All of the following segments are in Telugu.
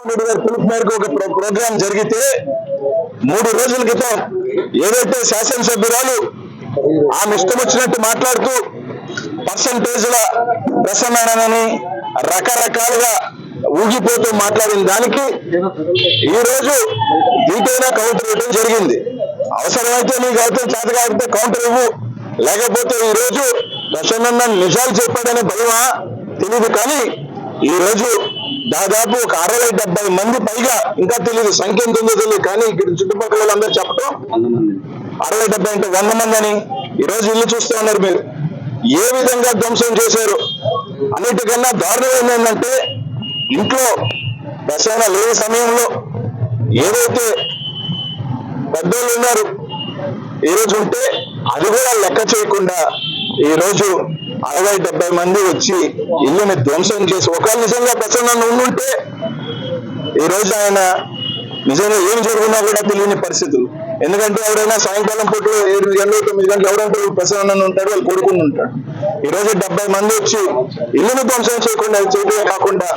రెడ్డి గారి పిలుపు మేరకు ఒక ప్రోగ్రాం జరిగితే మూడు రోజుల క్రితం ఏదైతే శాసనసభ్యురాలు ఆమె ఇష్టం వచ్చినట్టు మాట్లాడుతూ పర్సంటేజ్ల ప్రసన్నానని రకరకాలుగా ఊగిపోతూ మాట్లాడిన దానికి ఈ రోజు దీటైనా కౌంటర్ ఇవ్వడం జరిగింది. అవసరమైతే నీకు అయితే చేత కాకపోతే కౌంటర్ ఇవ్వు. లేకపోతే ఈ రోజు ప్రసన్న నిజాలు చెప్పాడనే భయమా? తెలియదు కానీ ఈ రోజు దాదాపు ఒక అరవై డెబ్బై మంది పైగా ఇంకా తెలియదు సంఖ్య ఎంత ఉందో తెలియదు కానీ ఇక్కడ చుట్టుపక్కల వాళ్ళందరూ చెప్పడం అరవై డెబ్బై అంటే వంద మంది అని ఈ రోజు ఇల్లు చూస్తూ ఉన్నారు మీరు. ఏ విధంగా ధ్వంసం చేశారు? అన్నిటికన్నా దారుణం ఏంటంటే ఇంట్లో దశన లేని సమయంలో ఏదైతే పెద్దోళ్ళు ఉన్నారు ఈ రోజు ఉంటే అది కూడా లెక్క చేయకుండా ఈ రోజు అరవై డెబ్బై మంది వచ్చి ఇల్లుని ధ్వంసం చేసి ఒకవేళ నిజంగా ప్రసన్న ఉండుంటే ఈ రోజు ఆయన నిజంగా ఏం జరుగుతున్నా కూడా తెలియని పరిస్థితులు. ఎందుకంటే ఎవరైనా సాయంకాలం పూట ఏడు ఎనిమిది తొమ్మిది గంటలు ఎవరంటే ప్రసన్న ఉంటాడు వాళ్ళు కొడుకుని ఉంటాడు. ఈ రోజు డెబ్బై మంది వచ్చి ఇల్లుని ధ్వంసం చేయకుండా చేయడమే కాకుండా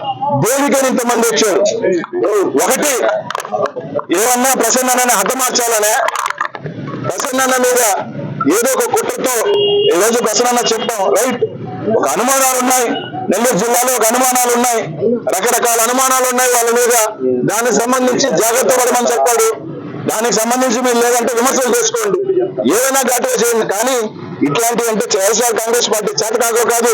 దేనికని ఇంతమంది వచ్చారు? ఒకటి ఏమన్నా ప్రసన్న హతమార్చాలనే? ప్రసన్న మీద ఏదో ఒక కుట్రతో ఈ రోజు ప్రసన్న చెప్పాం రైట్ ఒక అనుమానాలు ఉన్నాయి. నెల్లూరు జిల్లాలో ఒక అనుమానాలు ఉన్నాయి. రకరకాల అనుమానాలు ఉన్నాయి వాళ్ళ మీద. దానికి సంబంధించి జాగ్రత్త పడమని చెప్పాడు. దానికి సంబంధించి మీరు లేదంటే విమర్శలు చేసుకోండి. ఏదైనా ఘాటుగా చేయండి. కానీ ఇట్లాంటివి అంటే వైఎస్ఆర్ కాంగ్రెస్ పార్టీ చేత కాకో కాదు.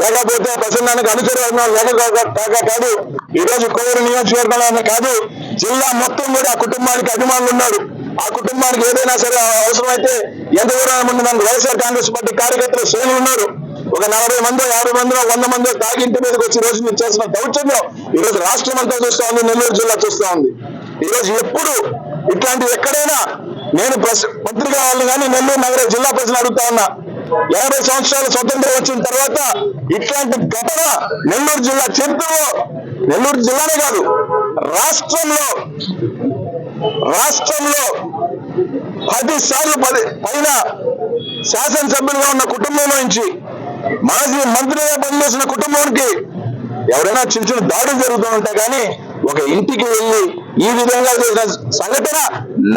లేకపోతే ప్రసన్నానికి అనుచరులు లేక కాక కాదు. ఈ రోజు కోవూరు నియోజకవర్గంలో కాదు జిల్లా మొత్తం కూడా ఆ కుటుంబానికి అభిమానులు ఉన్నారు. ఆ కుటుంబానికి ఏదైనా సరే అవసరమైతే ఎంత దూరం ముందు మనకు వైఎస్ఆర్ కాంగ్రెస్ పార్టీ కార్యకర్తలు శ్రేణులు ఉన్నారు. ఒక నలభై మందో యాభై మందో వంద మందో తాగి ఇంటి మీదకి వచ్చి రోజు మీరు చేసిన దౌర్జన్యం ఈ రోజు రాష్ట్రం అంతా చూస్తా ఉంది నెల్లూరు జిల్లా చూస్తా ఉంది. ఈ రోజు ఎప్పుడు ఇట్లాంటివి ఎక్కడైనా నేను ప్రెస్ పత్రికా వాళ్ళు కానీ నెల్లూరు నగర జిల్లా ప్రజలు అడుగుతా ఉన్నా. యాభై సంవత్సరాలు స్వతంత్రం వచ్చిన తర్వాత ఇట్లాంటి ఘటన నెల్లూరు జిల్లా చరిత్రలో నెల్లూరు జిల్లానే కాదు రాష్ట్రంలో రాష్ట్రంలో పది సార్లు పది పైన శాసనసభ్యులుగా ఉన్న కుటుంబం నుంచి మాజీ మంత్రిగా పనిచేసిన కుటుంబానికి ఎవరైనా చిన్న చిన్న దాడులు జరుగుతూ ఉంటాయి కానీ ఒక ఇంటికి వెళ్ళి ఈ విధంగా చేసిన సంఘటన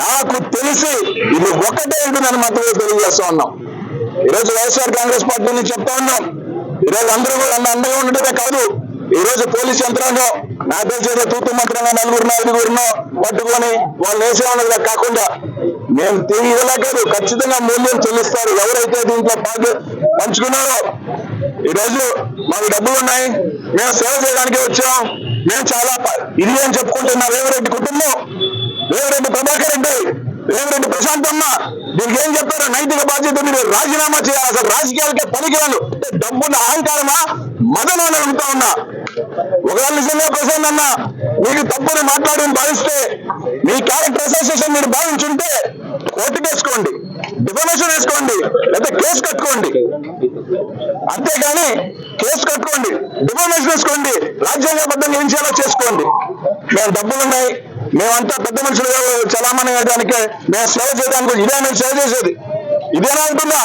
నాకు తెలిసి ఇది ఒకటే నన్ను మాత్రమే తెలియజేస్తా ఉన్నాం. ఈరోజు వైఎస్ఆర్ కాంగ్రెస్ పార్టీ నుంచి చెప్తా ఉన్నాం. ఈరోజు అందరూ కూడా అన్న అండగా ఉండటమే కాదు. ఈ రోజు పోలీస్ యంత్రాంగం నా తెలిసిన తూతు మంత్రంగా నలుగురు ఐదుగురునో పట్టుకొని వాళ్ళు వేసే ఉన్నది కాకుండా మేము తీయలా కాదు ఖచ్చితంగా మూల్యం చెల్లిస్తారు. ఎవరైతే దీంట్లో పాటు పంచుకున్నారో ఈ రోజు మాకు డబ్బులు ఉన్నాయి. మేము సేవ చేయడానికి వచ్చాం. మేము చాలా ఇది అని చెప్పుకుంటున్న రేవరెడ్డి కుటుంబం రేవరెడ్డి ప్రభాకర్ రెడ్డి రేవరెడ్డి అమ్మ దీనికి ఏం చెప్పారు నైతిక బాధ్యత మీరు రాజీనామా చేయాలి. అసలు రాజకీయాలకే పనికిరాను డబ్బున్న అహంకారమా? మదనం అని ఉన్నా. ఒకవేళ నిజంగా ప్రసన్న అన్న మీకు తప్పుని మాట్లాడి భావిస్తే మీ క్యారెక్టర్ అసోసియేషన్ మీరు భావించుంటే కోర్టుకు వేసుకోండి డిఫర్మేషన్ వేసుకోండి లేదా కేసు కట్టుకోండి. అంతేగాని కేసు కట్టుకోండి డిఫర్మేషన్ వేసుకోండి రాజ్యాంగబద్ధంగా ఏం చేయాలో చేసుకోండి. మేము డబ్బులు ఉన్నాయి మేమంతా పెద్ద మనుషులు చలామణి అయ్యడానికి మేము సేవ చేయడానికి ఇదే మేము సేవ చేసేది. ఇదేనా అంటున్నా?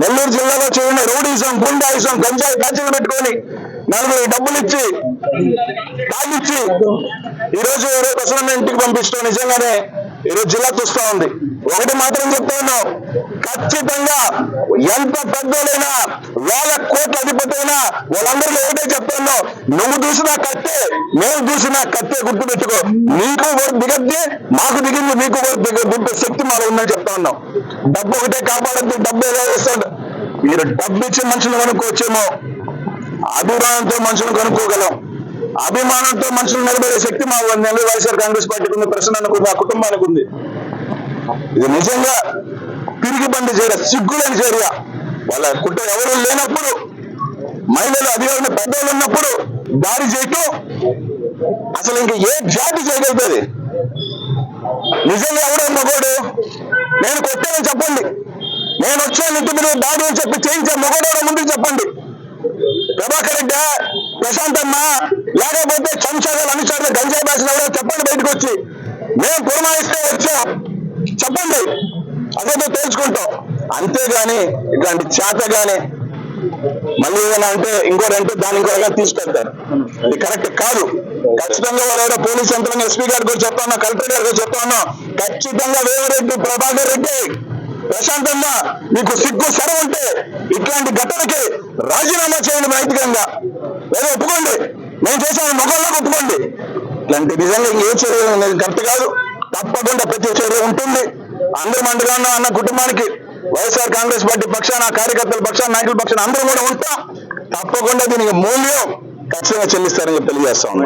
నెల్లూరు జిల్లాలో చేయండి రౌడీసం గుండాయిసం గంజాయి కాల్చలు పెట్టుకొని నలుగురు డబ్బులు ఇచ్చి తాగిచ్చి ఈ రోజు ఈ ప్రసన్న ఇంటికి పంపిస్తాం. నిజంగానే ఈ రోజు జిల్లా చూస్తా ఉంది. ఒకటి మాత్రం చెప్తా ఉన్నాం. ఖచ్చితంగా ఎంత పెద్దలైనా వేల కోట్ల అధిపతి అయినా వాళ్ళందరికీ ఒకటే చెప్తాను నువ్వు చూసినా కట్టే మేము చూసినా కట్టే గుర్తు పెట్టుకో. నీకు దిగద్ది మాకు దిగింది మీకు వరకు దిగ శక్తి మాలో ఉందని చెప్తా ఉన్నాం. డబ్బు ఒకటే కాపాడద్దు డబ్బు ఎలా వేస్తాడు మీరు డబ్బు ఇచ్చి మనుషులు కనుక్కోవచ్చేమో. అభిమానంతో మనుషులు కనుక్కోగలం. అభిమానంతో మనుషులు నిలబడే శక్తి మా నెల వైఎస్ఆర్ కాంగ్రెస్ పార్టీకి ఉంది ప్రశ్నకు ఉంది ఆ కుటుంబానికి ఉంది. ఇది నిజంగా తిరిగి బండి చర్య సిగ్గులేని చర్య వాళ్ళ కుట్ర ఎవరు లేనప్పుడు మహిళలు అధికారులు పెద్దలు ఉన్నప్పుడు దారి చేయటం అసలు ఇంక ఏ జాతి చేయగలుగుతుంది? నిజంగా ఎవడో మగోడు నేను కొట్టానని చెప్పండి. నేను వచ్చాను ఇంటి మీద దాడి అని చెప్పి చేయించే మగోడు ముందు చెప్పండి. ప్రభాకర్ రెడ్డి ప్రశాంతమ్మ లేకపోతే చంచాలు అనుచరులు గంజాయి భాషలు ఎవరో చెప్పండి బయటకు వచ్చి మేము పురమాయిస్తే వచ్చాం. చెప్పండి. అదేదో తెలుసుకుంటాం అంతేగాని ఇట్లాంటి చేత గాని మళ్ళీ ఏదైనా అంటే ఇంకోటి అంటే దాని ఇంకో తీసుకెళ్తారు ఇది కరెక్ట్ కాదు. ఖచ్చితంగా వాళ్ళు పోలీస్ యంత్రంగా ఎస్పీ గారికి కూడా చెప్తా ఉన్నా కలెక్టర్ గారికి కూడా చెప్తా ఉన్నా ఖచ్చితంగా వేవరెడ్డి ప్రభాకర్ రెడ్డి ప్రశాంతంగా మీకు సిగ్గు సరం ఉంటే ఇట్లాంటి ఘటనకి రాజీనామా చేయండి నైతికంగా లేదా ఒప్పుకోండి. మేము చేసిన మొగల్లో ఒప్పుకోండి. ఇట్లాంటి నిజంగా ఇంకేం చర్య కరెక్ట్ కాదు. తప్పకుండా ప్రతి చర్య ఉంటుంది. అందరూ మండగా ఉన్న అన్న కుటుంబానికి వైఎస్ఆర్ కాంగ్రెస్ పార్టీ పక్షాన కార్యకర్తల పక్షాన నాయకుల పక్షాన అందరూ కూడా ఉంటాం. తప్పకుండా దీనికి మూల్యం ఖచ్చితంగా చెల్లిస్తారని చెప్పి తెలియజేస్తా